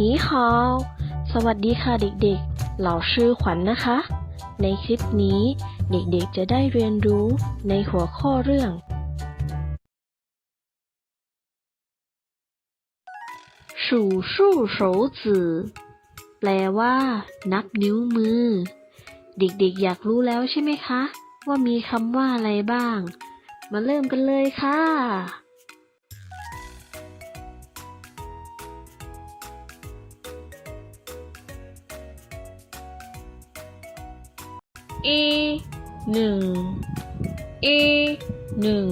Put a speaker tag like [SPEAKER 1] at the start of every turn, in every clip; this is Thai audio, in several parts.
[SPEAKER 1] นีฮาวสวัสดีค่ะเด็กๆเหล่าชื่อขวัญนนะคะ ในคลิปนี้เด็กๆจะได้เรียนรู้ในหัวข้อเรื่อง สู่สู้โฉจือแปลว่า นับนิ้วมือ เด็กๆอยากรู้แล้วใช่ไหมคะ ว่ามีคำว่าอะไรบ้าง มาเริ่มกันเลยค่ะ อีหนึ่งอีหนึ่ง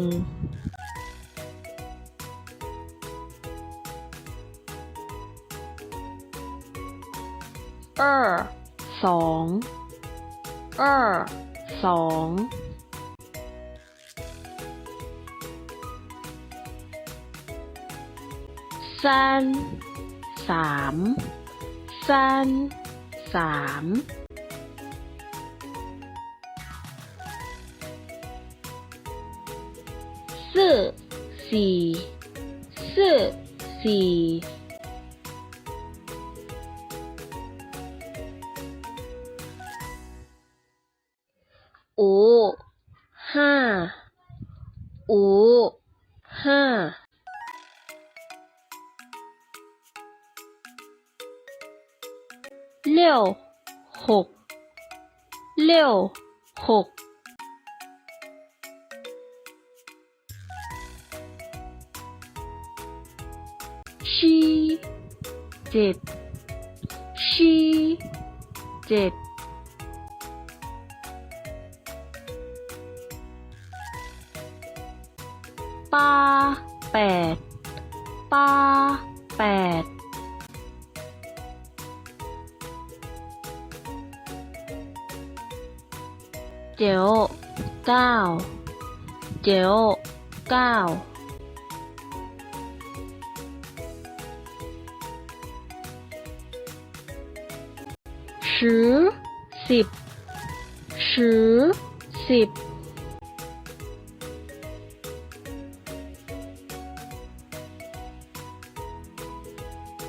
[SPEAKER 1] 二สอง二สอง三สาม三 สี่四สี่五ห้า五ห้า六หก六หก ชีเจ็ดชีเจ็ดปาแปดปาแปดเจียวเก้าเจียวเก้า สิบสิบสิบสิบ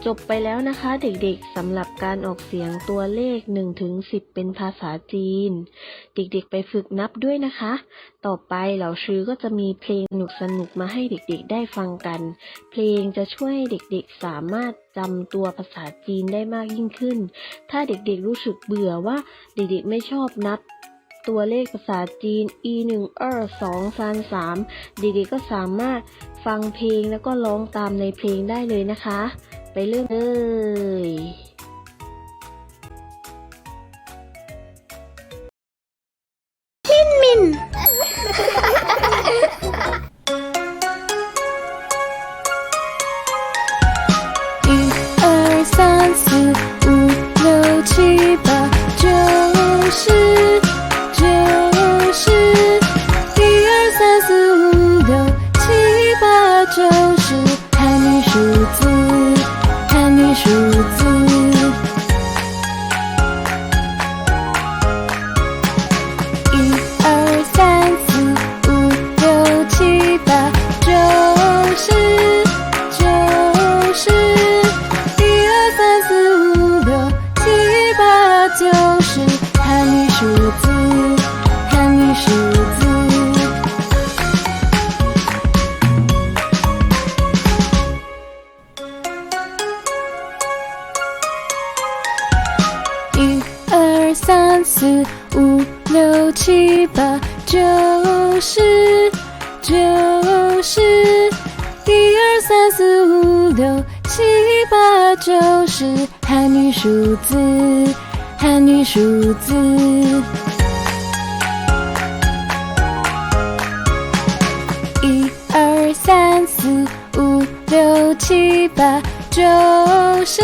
[SPEAKER 1] จบไปแล้วนะคะเด็กๆสำหรับการออกเสียงตัวเลข1ถึง10 เป็นภาษาจีน เด็กๆไปฝึกนับด้วยนะคะ ต่อไปเหล่าชื่อก็จะมีเพลงสนุกมาให้เด็กๆได้ฟังกัน เพลงจะช่วยให้เด็กๆสามารถจำตัวภาษาจีนได้มากยิ่งขึ้น ถ้าเด็กๆรู้สึกเบื่อว่าเด็กๆไม่ชอบนับตัวเลขภาษาจีน e 1 2 2 3 3เด็กๆก็สามารถฟังเพลงแล้วก็ร้องตามในเพลงได้เลยนะคะ ไปเริ่มเลย
[SPEAKER 2] 一二三四五六七 三四五六七八九十九十，一二三四五六七八九十，汉语数字，汉语数字。一二三四五六七八九十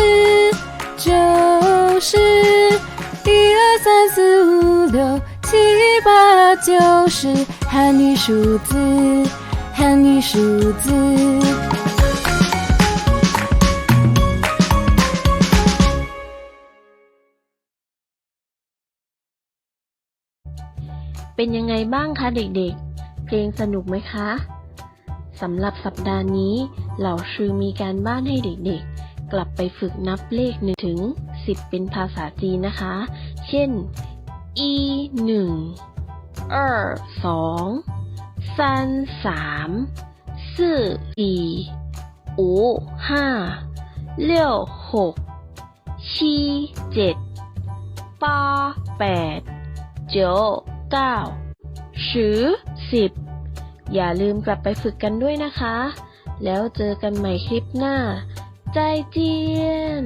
[SPEAKER 2] 八九十，汉语数字，汉语数字。
[SPEAKER 1] เป็นยังไงบ้างคะเด็กๆ เพลงสนุกไหมคะ สำหรับสัปดาห์นี้ เหล่าชื่อมีการบ้านให้เด็กๆ กลับไปฝึกนับเลข1ถึง10 เป็นภาษาจีนนะคะ เช่น อีหนึ่ง 二สอง三สามสี่สี่五ห้า六หก七เจ็ด八แปด九เก้าสิบสิบ อย่าลืมกลับไปฝึกกันด้วยนะคะ แล้วเจอกันใหม่คลิปหน้า ใจเจียน